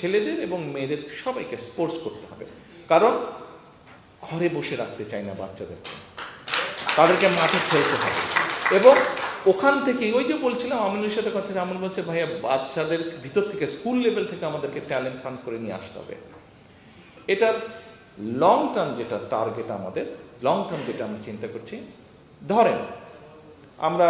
ছেলেদের এবং মেয়েদের সবাইকে স্পোর্টস করতে হবে। কারণ ঘরে বসে রাখতে চাই না বাচ্চাদেরকে তাদেরকে মাঠে খেলতে হবে এবং ওখান থেকে ওই যে বলছিলাম আমিনুর সাথে কথা আমল বলছে, ভাইয়া, বাচ্চাদের ভিতর থেকে স্কুল লেভেল থেকে আমাদেরকে ট্যালেন্ট ফান্ড করে নিয়ে আসতে হবে। এটার লং টার্ম যেটা টার্গেট আমাদের লং টার্ম যেটা আমরা চিন্তা করছি, ধরেন আমরা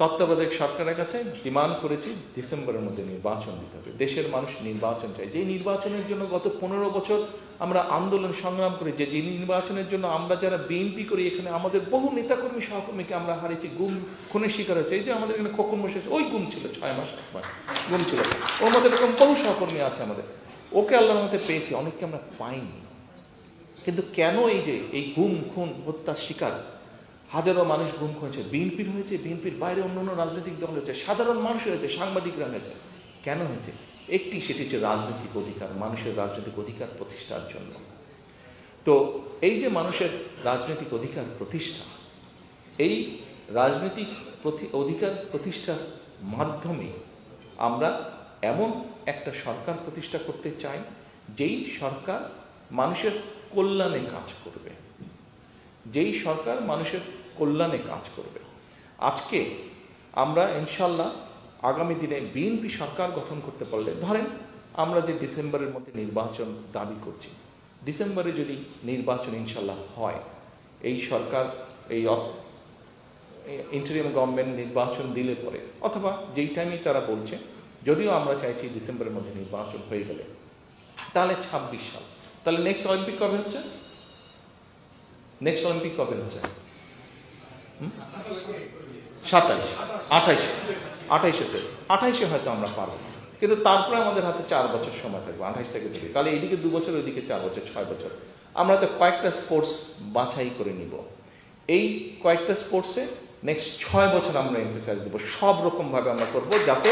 তত্ত্বাবধায়ক সরকারের কাছে ডিমান্ড করেছি ডিসেম্বরের মধ্যে নির্বাচন দিতে হবে। দেশের মানুষ নির্বাচন চাই যে নির্বাচনের জন্য গত পনেরো বছর আমরা আন্দোলন সংগ্রাম করি, যে নির্বাচনের জন্য আমরা যারা বিএনপি করি, এখানে আমাদের বহু নেতাকর্মী, সহকর্মীকে আমরা হারিয়েছি। গুম, খুনের শিকার হয়েছে। এই যে আমাদের এখানে খোকন বসেছে ওই গুম ছিল, ছয় মাস মাস গুম ছিল। ওর মধ্যে এরকম বহু সহকর্মী আছে আমাদের। ওকে আল্লাহর মধ্যে পেয়েছি, অনেককে আমরা পাইনি। কিন্তু কেন এই যে এই গুম, খুন, হত্যার শিকার হাজারো মানুষ গুম হয়েছে বিএনপির হয়েছে, বিএনপির বাইরে অন্য অন্য রাজনৈতিক দল হয়েছে, সাধারণ মানুষ হয়েছে, সাংবাদিকরা হয়েছে। কেন হয়েছে? একটি, সেটি হচ্ছে রাজনৈতিক অধিকার, মানুষের রাজনৈতিক অধিকার প্রতিষ্ঠার জন্য। তো এই যে মানুষের রাজনৈতিক অধিকার প্রতিষ্ঠা, এই রাজনৈতিক অধিকার প্রতিষ্ঠার মাধ্যমে আমরা এমন একটা সরকার প্রতিষ্ঠা করতে চাই, যেই সরকার মানুষের কল্যাণে কাজ করবে। যেই সরকার মানুষের কল্যাণে কাজ করবে। আজকে আমরা ইনশাল্লাহ আগামী দিনে বিএনপি সরকার গঠন করতে পারলে, ধরেন আমরা যে ডিসেম্বরের মধ্যে নির্বাচন দাবি করছি, ডিসেম্বরে যদি নির্বাচন ইনশাল্লাহ হয়, এই সরকার এই ইন্টারিয়াম গভর্নমেন্ট নির্বাচন দিলে পরে, অথবা যেই টাইমেই তারা বলছে, যদিও আমরা চাইছি ডিসেম্বরের মধ্যে নির্বাচন হয়ে গেলে, তাহলে ছাব্বিশ সাল। তাহলে নেক্সট অলিম্পিক কবে হচ্ছে? নেক্সট অলিম্পিক কবে হচ্ছে? সাতাইশ। আঠাইশ। আঠাইশে আঠাইশে হয়তো আমরা পারব। কিন্তু তারপরে আমাদের হাতে চার বছর সময় থাকবে, আঠাইশ থেকে থেকে তাহলে এইদিকে দু বছর, ওইদিকে চার বছর, ছয় বছর। আমরা তো কয়েকটা স্পোর্টস বাছাই করে নিব। এই কয়েকটা স্পোর্টসে নেক্সট ছয় বছর আমরা এমফেসাইজ দেবো। সব রকম ভাবে আমরা করব যাতে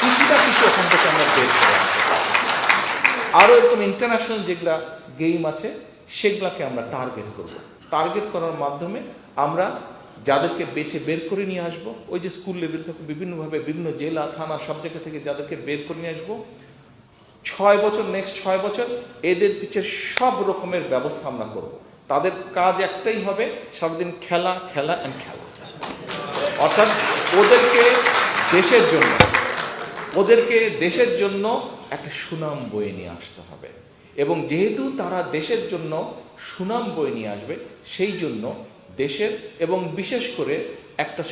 কিছুটা কিছু ওখান থেকে আমরা বের করে আরও এরকম ইন্টারন্যাশনাল যেগুলা গেম আছে, সেগুলাকে আমরা টার্গেট করব। টার্গেট করার মাধ্যমে আমরা যাদেরকে বেছে বের করে নিয়ে আসব, ওই যে স্কুল লেভেল থেকে বিভিন্নভাবে বিভিন্ন জেলা, থানা, সব জায়গা থেকে যাদেরকে বের করে নিয়ে আসব, ছয় বছর নেক্সট ছয় বছর এদের পিছিয়ে সব রকমের ব্যবস্থা আমরা করব। তাদের কাজ একটাই হবে সারাদিন খেলা খেলা অ্যান্ড খেলা। অর্থাৎ ওদেরকে দেশের জন্য, ওদেরকে দেশের জন্য একটা সুনাম বয়ে নিয়ে আসতে হবে। এবং যেহেতু তারা দেশের জন্য সুনাম বয়ে নিয়ে আসবে, সেই জন্য দেশের এবং বিশেষ করে একটা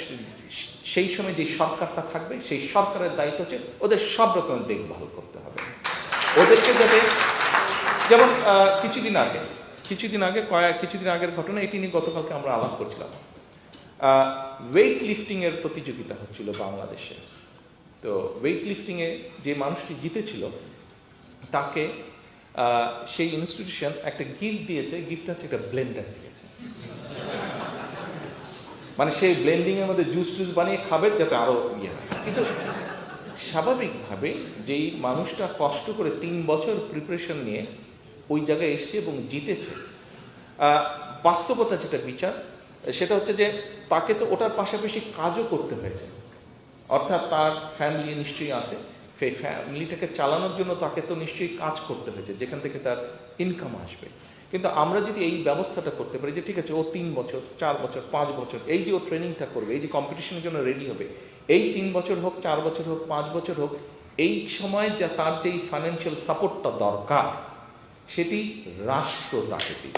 সেই সময় যে সরকারটা থাকবে, সেই সরকারের দায়িত্ব হচ্ছে ওদের সব রকমের দেখভাল করতে হবে। ওদেরকে যাতে, যেমন কিছুদিন আগে কিছুদিন আগে কয়েক, কিছুদিন আগের ঘটনা, এটি নিয়ে গতকালকে আমরা আলাপ করছিলাম। ওয়েট লিফটিংয়ের প্রতিযোগিতা হচ্ছিল বাংলাদেশে। তো ওয়েট লিফটিংয়ে যে মানুষটি জিতেছিল, তাকে সেই ইনস্টিটিউশন একটা গিফট দিয়েছে গিফটটা হচ্ছে একটা ব্লেন্ডার দিয়েছে। মানে সেই ব্লেন্ডিং এর মধ্যে জুস টুস বানিয়ে খাবে যাতে আরও ইয়ে হয়। কিন্তু স্বাভাবিকভাবে যেই মানুষটা কষ্ট করে তিন বছর প্রিপারেশন নিয়ে ওই জায়গায় এসছে এবং জিতেছে বাস্তবতা যেটা বিচার, সেটা হচ্ছে যে তাকে তো ওটার পাশাপাশি কাজও করতে হয়েছে। অর্থাৎ তার ফ্যামিলি নিশ্চয়ই আছে, সেই ফ্যামিলিটাকে চালানোর জন্য তাকে তো নিশ্চয়ই কাজ করতে হয়েছে, যেখান থেকে তার ইনকাম আসবে। কিন্তু আমরা যদি এই ব্যবস্থাটা করতে পারি যে ঠিক আছে, ও তিন বছর, চার বছর, পাঁচ বছর, এই যে ও ট্রেনিংটা করবে, এই যে কম্পিটিশনের জন্য রেডি হবে, এই তিন বছর হোক, চার বছর হোক, পাঁচ বছর হোক, এই সময় যা তার যেই ফাইন্যান্সিয়াল সাপোর্টটা দরকার, সেটি রাষ্ট্র তাকে সেটি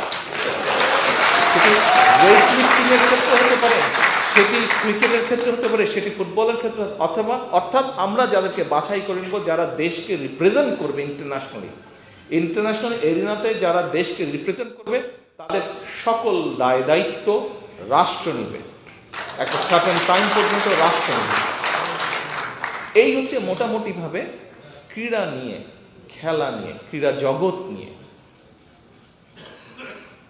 ক্ষেত্রে হতে পারে, সেটি ক্রিকেটের ক্ষেত্রে হতে পারে, সেটি ফুটবলের ক্ষেত্রে, অথবা অর্থাৎ আমরা যাদেরকে বাছাই করে নেব, যারা দেশকে রিপ্রেজেন্ট করবে ইন্টারন্যাশনালি ইন্টারন্যাশনাল এরিনাতে যারা দেশকে রিপ্রেজেন্ট করবে, তাদের সকল দায় দায়িত্ব রাষ্ট্র নেবে। একটা সার্টেন টাইম পর্যন্ত রাষ্ট্র নেবে। এই হচ্ছে মোটামুটি ভাবে ক্রীড়া নিয়ে, খেলা নিয়ে, ক্রীড়া জগৎ নিয়ে।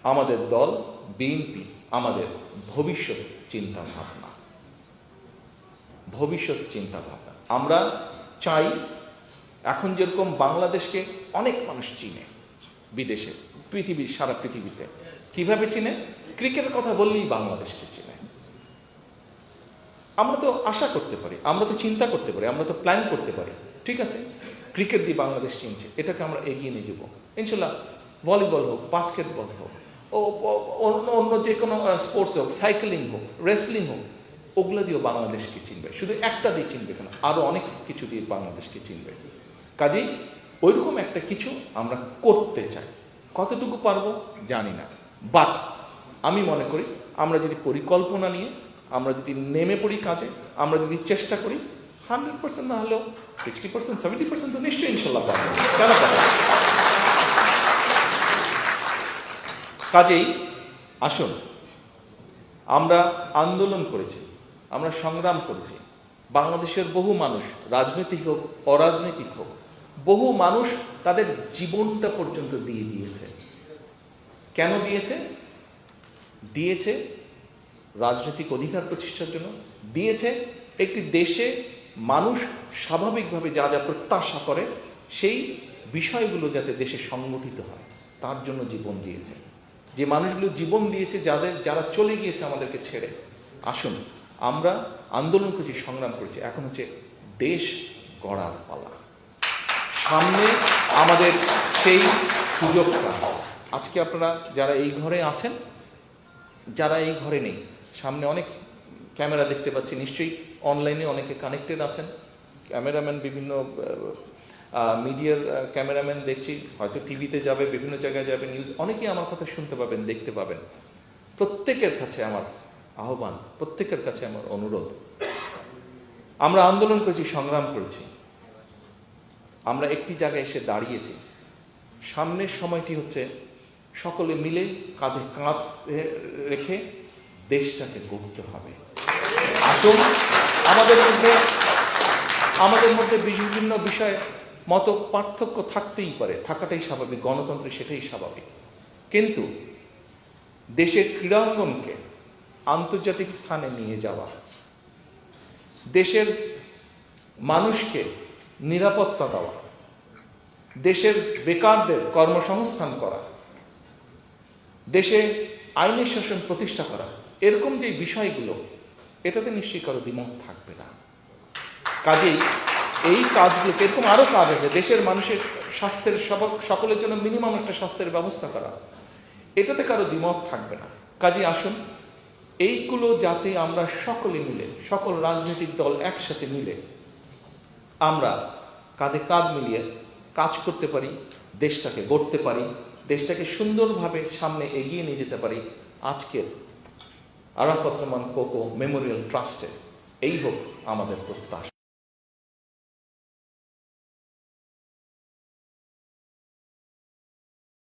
আমাদের দল, বিএনপি, আমাদের ভবিষ্যৎ চিন্তা ভাবনা ভবিষ্যৎ চিন্তা ভাবনা আমরা চাই এখন যেরকম বাংলাদেশকে অনেক মানুষ চিনে বিদেশে, পৃথিবীর, সারা পৃথিবীতে। কীভাবে চিনে? ক্রিকেটের কথা বললেই বাংলাদেশকে চিনে। আমরা তো আশা করতে পারি, আমরা তো চিন্তা করতে পারি, আমরা তো প্ল্যান করতে পারি। ঠিক আছে? ক্রিকেট দিয়ে বাংলাদেশ চিনছে, এটাকে আমরা এগিয়ে নিয়ে যাব। ইনশাল্লাহ ভলিবল হোক, বাস্কেটবল হোক, ও অন্য অন্য যে কোনো স্পোর্টস হোক সাইকেলিং হোক রেসলিং হোক, ওগুলো দিয়েও বাংলাদেশকে চিনবে। শুধু একটা দিয়ে চিনবে কেন, আরও অনেক কিছু দিয়ে বাংলাদেশকে চিনবে। কাজেই ওইরকম একটা কিছু আমরা করতে চাই। কতটুকু পারব জানি না। বাট আমি মনে করি, আমরা যদি পরিকল্পনা নিয়ে, আমরা যদি নেমে পড়ি কাজে, আমরা যদি চেষ্টা করি হান্ড্রেড পার্সেন্ট না হলেও সিক্সটি পার্সেন্ট সেভেন্টি পার্সেন্ট তো নিশ্চয়ই ইনশাল্লাহ পারব। কেন পারব কাজেই আসুন, আমরা আন্দোলন করেছি, আমরা সংগ্রাম করেছি। বাংলাদেশের বহু মানুষ, রাজনৈতিক হোক, অরাজনৈতিক হোক বহু মানুষ তাদের জীবনটা পর্যন্ত দিয়ে দিয়েছে। কেন দিয়েছে? দিয়েছে রাজনৈতিক অধিকার প্রতিষ্ঠার জন্য। দিয়েছে একটি দেশে মানুষ স্বাভাবিকভাবে যা যা প্রত্যাশা করে, সেই বিষয়গুলো যাতে দেশে সংগঠিত হয়, তার জন্য জীবন দিয়েছে। যে মানুষগুলো জীবন দিয়েছে, যাদের যারা চলে গিয়েছে আমাদেরকে ছেড়ে। আসুন, আমরা আন্দোলন করেছি, সংগ্রাম করেছি। এখন হচ্ছে দেশ গড়ার পালা। সামনে আমাদের সেই সুযোগটা। আজকে আপনারা যারা এই ঘরে আছেন, যারা এই ঘরে নেই, সামনে অনেক ক্যামেরা দেখতে পাচ্ছি, নিশ্চয়ই অনলাইনে অনেকে কানেক্টেড আছেন। ক্যামেরাম্যান বিভিন্ন মিডিয়ার ক্যামেরাম্যান দেখছি, হয়তো টিভিতে যাবে, বিভিন্ন জায়গায় যাবে, নিউজ, অনেকেই আমার কথা শুনতে পাবেন, দেখতে পাবেন। প্রত্যেকের কাছে আমার আহ্বান, প্রত্যেকের কাছে আমার অনুরোধ। আমরা আন্দোলন করেছি, সংগ্রাম করেছি। আমরা একটি জায়গায় এসে দাঁড়িয়েছি। সামনের সময়টি হচ্ছে সকলে মিলে কাঁধে কাঁধ রেখে দেশটাকে গড়তে হবে। আসুন, আমাদের মধ্যে আমাদের মধ্যে বিভিন্ন বিষয়ে মত পার্থক্য থাকতেই পারে। থাকাটাই স্বাভাবিক, গণতন্ত্রে সেটাই স্বাভাবিক। কিন্তু দেশের ক্রীড়াঙ্গনকে আন্তর্জাতিক স্থানে নিয়ে যাওয়া, দেশের মানুষকে নিরাপত্তা দেওয়া। দেশের বেকারদের কর্মসংস্থান করা। দেশে আইনের শাসন প্রতিষ্ঠা করা। এরকম যে বিষয়গুলো, এটাতে নিশ্চয়ই কারও দ্বিমত থাকবে না। কাজেই এই কাজগুলোকে এরকম আরও কাজ আছে। দেশের মানুষের স্বাস্থ্যের সব- সকলের জন্য মিনিমাম একটা স্বাস্থ্যের ব্যবস্থা করা। এটাতে কারও দ্বিমত থাকবে না। কাজে আসুন, এইগুলো যাতে আমরা সকলে মিলে, সকল রাজনৈতিক দল একসাথে মিলে আমরা কাঁধে কাঁধ মিলিয়ে কাজ করতে পারি, দেশটাকে গড়তে পারি, দেশটাকে সুন্দরভাবে সামনে এগিয়ে নিয়ে যেতে পারি। আজকের আরাফত রহমান কোকো মেমোরিয়াল ট্রাস্টে এই হোক আমাদের প্রত্যাশা।